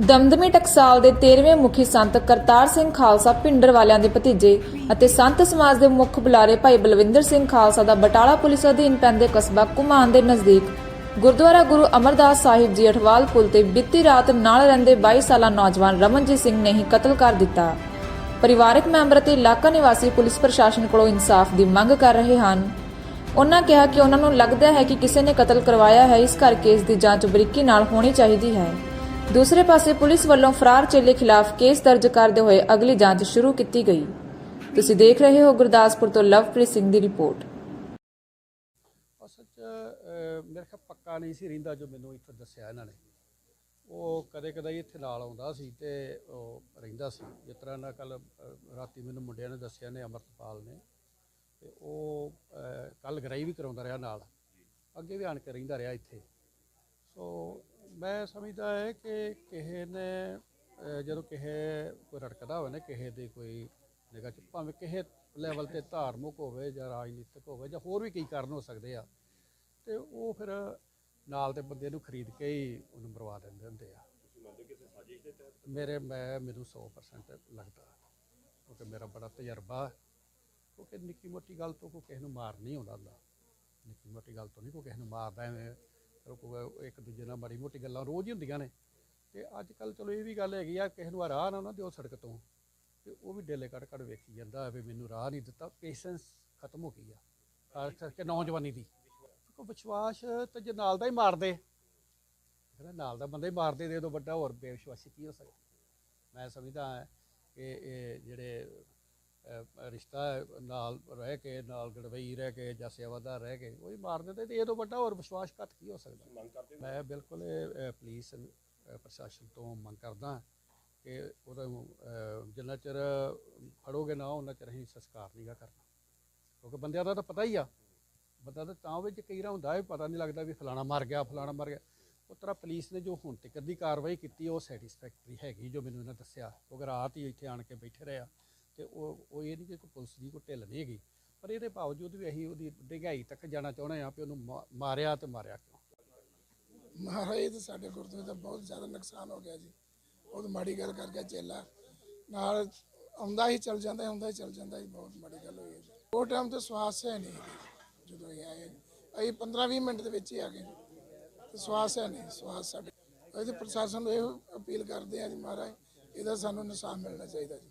ਦਮਦਮੀ ਟਕਸਾਲ ਦੇ 13ਵੇਂ ਮੁਖੀ ਸੰਤ ਕਰਤਾਰ ਸਿੰਘ ਖਾਲਸਾ ਪਿੰਡਰ ਵਾਲਿਆਂ ਦੇ ਭਤੀਜੇ ਅਤੇ ਸੰਤ ਸਮਾਜ ਦੇ ਮੁੱਖ ਬੁਲਾਰੇ ਭਾਈ ਬਲਵਿੰਦਰ ਸਿੰਘ ਖਾਲਸਾ ਦਾ ਬਟਾਲਾ ਪੁਲਿਸ ਅਧੀਨ ਪੈਂਦੇ ਕਸਬਾ ਕੁਮਾਨ ਦੇ ਨਜ਼ਦੀਕ, ਗੁਰਦੁਆਰਾ ਗੁਰੂ ਅਮਰਦਾਸ ਸਾਹਿਬ ਜੀ ਅਠਵਾਲ ਪੁਲ ਤੇ ਬੀਤੀ ਰਾਤ ਨਾਲ ਰਹਿੰਦੇ 22 ਸਾਲਾ ਨੌਜਵਾਨ ਰਮਨਜੀਤ ਸਿੰਘ ਨੇ ਹੀ ਕਤਲ ਕਰ ਦਿੱਤਾ। ਪਰਿਵਾਰਕ ਮੈਂਬਰ ਅਤੇ ਇਲਾਕਾ ਨਿਵਾਸੀ ਪੁਲਿਸ ਪ੍ਰਸ਼ਾਸਨ ਕੋਲੋਂ ਇਨਸਾਫ ਦੀ ਮੰਗ ਕਰ ਰਹੇ ਹਨ। ਉਹਨਾਂ ਕਿਹਾ ਕਿ ਉਹਨਾਂ ਨੂੰ ਲੱਗਦਾ ਹੈ ਕਿ ਕਿਸੇ ਨੇ ਕਤਲ ਕਰਵਾਇਆ ਹੈ, ਇਸ ਕਰਕੇ ਇਸ ਦੀ ਜਾਂਚ ਬਰੀਕੀ ਨਾਲ ਹੋਣੀ ਚਾਹੀਦੀ ਹੈ। ਦੂਸਰੇ ਪਾਸੇ ਪੁਲਿਸ ਵੱਲੋਂ ਫਰਾਰ ਚੇਲੇ ਖਿਲਾਫ ਕੇਸ ਦਰਜ ਕਰਦੇ ਹੋਏ ਅਗਲੀ ਜਾਂਚ ਸ਼ੁਰੂ ਕੀਤੀ ਗਈ। ਤੁਸੀਂ ਦੇਖ ਰਹੇ ਹੋ ਗੁਰਦਾਸਪੁਰ ਤੋਂ ਲਵਪ੍ਰੀਤ ਸਿੰਘ ਦੀ ਰਿਪੋਰਟ। ਅਸਲ 'ਚ ਅਹ, ਮੇਰੇ ਖਿਆਲ ਪੱਕਾ ਨਹੀਂ ਸੀ ਰਹਿੰਦਾ ਜੋ ਮੈਨੂੰ ਇੱਥੇ ਦੱਸਿਆ ਇਹਨਾਂ ਨੇ। ਉਹ ਕਦੇ ਕਦੇ ਇੱਥੇ ਨਾਲ ਆਉਂਦਾ ਸੀ ਤੇ ਉਹ ਰਹਿੰਦਾ ਸੀ। ਜਿਸ ਤਰ੍ਹਾਂ ਨਾ ਕੱਲ ਰਾਤੀ ਮੈਨੂੰ ਮੁੰਡਿਆਂ ਨੇ ਦੱਸਿਆ ਨੇ ਅਮਰਤਪਾਲ ਨੇ। ਤੇ ਉਹ ਕੱਲ ਗਰਾਈ ਵੀ ਕਰਾਉਂਦਾ ਰਿਹਾ ਨਾਲ। ਅੱਗੇ ਵੀ ਆਣ ਕੇ ਰਹਿੰਦਾ ਰਿਹਾ ਇੱਥੇ। ਸੋ ਮੈਂ ਸਮਝਦਾ ਹੈ ਕਿ ਕਿਸੇ ਨੇ ਜਦੋਂ ਕਿਸੇ ਕੋਈ ਰੜਕਦਾ ਹੋਵੇ ਨਾ ਕਿਸੇ ਦੀ ਕੋਈ ਨਿਗਾਹ ਚ ਭਾਵੇਂ ਕਿਸੇ ਲੈਵਲ ਤੇ ਧਾਰਮਿਕ ਹੋਵੇ ਜਾਂ ਰਾਜਨੀਤਿਕ ਹੋਵੇ ਜਾਂ ਹੋਰ ਵੀ ਕਈ ਕਾਰਨ ਹੋ ਸਕਦੇ ਆ ਤੇ ਉਹ ਫਿਰ ਨਾਲ ਦੇ ਬੰਦੇ ਨੂੰ ਖਰੀਦ ਕੇ ਹੀ ਉਹਨੂੰ ਮਰਵਾ ਦਿੰਦੇ ਹੁੰਦੇ ਆ। ਮੇਰੇ ਮੈਂ ਮੈਨੂੰ 100% ਲੱਗਦਾ ਕਿਉਂਕਿ ਮੇਰਾ ਬੜਾ ਤਜਰਬਾ। ਕਿਉਂਕਿ ਨਿੱਕੀ ਮੋਟੀ ਗੱਲ ਤੋਂ ਕੋਈ ਕਿਸੇ ਨੂੰ ਮਾਰ ਨਹੀਂ ਆਉਂਦਾ ਹੁੰਦਾ। ਨਿੱਕੀ ਮੋਟੀ ਗੱਲ ਤੋਂ ਨਹੀਂ ਕੋਈ ਕਿਸੇ ਨੂੰ ਮਾਰਦਾ ਐਵੇਂ ਕੋਈ ਇੱਕ ਦੂਜੇ ਨਾਲ ਮਾੜੀ ਮੋਟੀ ਗੱਲਾਂ ਰੋਜ਼ ਹੀ ਹੁੰਦੀਆਂ ਨੇ। ਤੇ ਅੱਜ ਕੱਲ ਚਲੋ ਇਹ ਵੀ ਗੱਲ ਹੈਗੀ ਆ, ਕਿਸੇ ਨੂੰ ਰਾਹ ਨਾ ਨਾ ਦਿਓ ਸੜਕ ਤੋਂ, ਤੇ ਉਹ ਵੀ ਡੇਲੇ ਕੱਢ ਕੱਢ ਵੇਖੀ ਜਾਂਦਾ ਵੀ ਮੈਨੂੰ ਰਾਹ ਨਹੀਂ ਦਿੱਤਾ ਪੇਸ਼ੈਂਸ ਖਤਮ ਹੋ ਗਈ ਆ। ਖਾਸ ਕਰਕੇ ਨੌਜਵਾਨੀ ਦੀ। ਕੋ ਵਿਸ਼ਵਾਸ ਤੇ ਜੇ ਨਾਲ ਦਾ ਹੀ ਮਾਰਦੇ ਕਹਿੰਦਾ ਨਾਲ ਦਾ ਬੰਦਾ ਹੀ ਮਾਰਦੇ, ਦੇ ਉਦੋਂ ਵੱਡਾ ਹੋਰ ਬੇਵਿਸ਼ਵਾਸੀ ਕੀ ਹੋ ਸਕਦਾ? ਮੈਂ ਸਮਝਦਾ ਕਿ ਇਹ ਜਿਹੜੇ ਰਿਸ਼ਤਾ ਨਾਲ ਰਹਿ ਕੇ ਨਾਲ ਗੜਵਈ ਰਹਿ ਕੇ ਜਾਂ ਸੇਵਾਦਾਰ ਰਹਿ ਕੇ ਉਹ ਹੀ ਮਾਰ ਦਿੰਦੇ ਤੇ ਇਹ ਤੋਂ ਵੱਡਾ ਹੋਰ ਵਿਸ਼ਵਾਸਘਾਤ ਕੀ ਹੋ ਸਕਦਾ? ਮੈਂ ਬਿਲਕੁਲ ਪੁਲਿਸ ਪ੍ਰਸ਼ਾਸਨ ਤੋਂ ਮੰਗ ਕਰਦਾ ਕਿ ਉਹਦਾ ਜਿੰਨਾ ਚਿਰ ਫੜੋਗੇ ਨਾ ਉਹਨਾਂ ਚਿਰ ਅਸੀਂ ਸੰਸਕਾਰ ਨਹੀਂਗਾ ਕਰਨਾ। ਕਿਉਂਕਿ ਬੰਦਿਆਂ ਦਾ ਤਾਂ ਪਤਾ ਹੀ ਆ। ਬੰਦਾ ਤਾਂ ਤਾਂ ਵਿੱਚ ਕਈ ਵਾਰ ਹੁੰਦਾ ਹੈ ਪਤਾ ਨਹੀਂ ਲੱਗਦਾ ਵੀ ਫਲਾਣਾ ਮਰ ਗਿਆ ਫਲਾਣਾ ਮਰ ਗਿਆ। ਉਸ ਤਰ੍ਹਾਂ ਪੁਲਿਸ ਨੇ ਜੋ ਹੁਣ ਤੱਕ ਦੀ ਕਾਰਵਾਈ ਕੀਤੀ ਉਹ ਸੈਟੀਸਫੈਕਟਰੀ ਹੈਗੀ ਜੋ ਮੈਨੂੰ ਇਹਨਾਂ ਦੱਸਿਆ। ਕਿਉਂਕਿ ਰਾਤ ਹੀ ਇੱਥੇ ਆਣ ਕੇ ਬੈਠੇ ਰਹੇ ਆ। ਤੇ ਉਹ ਉਹ ਇਹ ਨਹੀਂ ਕਿ ਕੋਈ ਪੁਲਿਸ ਦੀ ਕੋਈ ਢਿੱਲ ਨਹੀਂ ਹੈਗੀ ਪਰ ਇਹਦੇ ਬਾਵਜੂਦ ਵੀ ਅਸੀਂ ਉਹਦੀ ਡਿਗਾਈ ਤੱਕ ਜਾਣਾ ਚਾਹੁੰਦੇ ਆ ਵੀ ਉਹਨੂੰ ਮਾ- ਮਾਰਿਆ ਤੇ ਮਾਰਿਆ ਕਿਉਂ? ਮਹਾਰਾਜ ਇਹ ਤਾਂ ਸਾਡੇ ਗੁਰਦੁਆਰੇ ਦਾ ਬਹੁਤ ਜ਼ਿਆਦਾ ਨੁਕਸਾਨ ਹੋ ਗਿਆ ਜੀ। ਬਹੁਤ ਮਾੜੀ ਗੱਲ ਕਰ ਗਿਆ ਚੇਲਾ। ਨਾਲ ਆਉਂਦਾ ਹੀ ਚਲ ਜਾਂਦਾ ਆਉਂਦਾ ਹੀ ਚਲ ਜਾਂਦਾ ਜੀ ਬਹੁਤ ਮਾੜੀ ਗੱਲ ਹੋਈ ਹੈ ਜੀ। ਉਹ ਟਾਈਮ ਤੇ ਸਵਾਸ ਹੈ ਨਹੀਂ ਜੀ, ਜਦੋਂ ਇਹ ਆਏ। ਅਸੀਂ 15-20 ਮਿੰਟ ਦੇ ਵਿੱਚ ਹੀ ਆ ਗਏ। ਤੇ ਸਵਾਸ ਹੈ ਨਹੀਂ ਸਵਾਸ ਸਾਡੇ ਅਸੀਂ ਤੇ ਪ੍ਰਸ਼ਾਸਨ ਨੂੰ ਇਹ ਅਪੀਲ ਕਰਦੇ ਹਾਂ ਜੀ ਮਹਾਰਾਜ ਇਹਦਾ ਸਾਨੂੰ ਇਨਸਾਫ ਮਿਲਣਾ ਚਾਹੀਦਾ ਜੀ।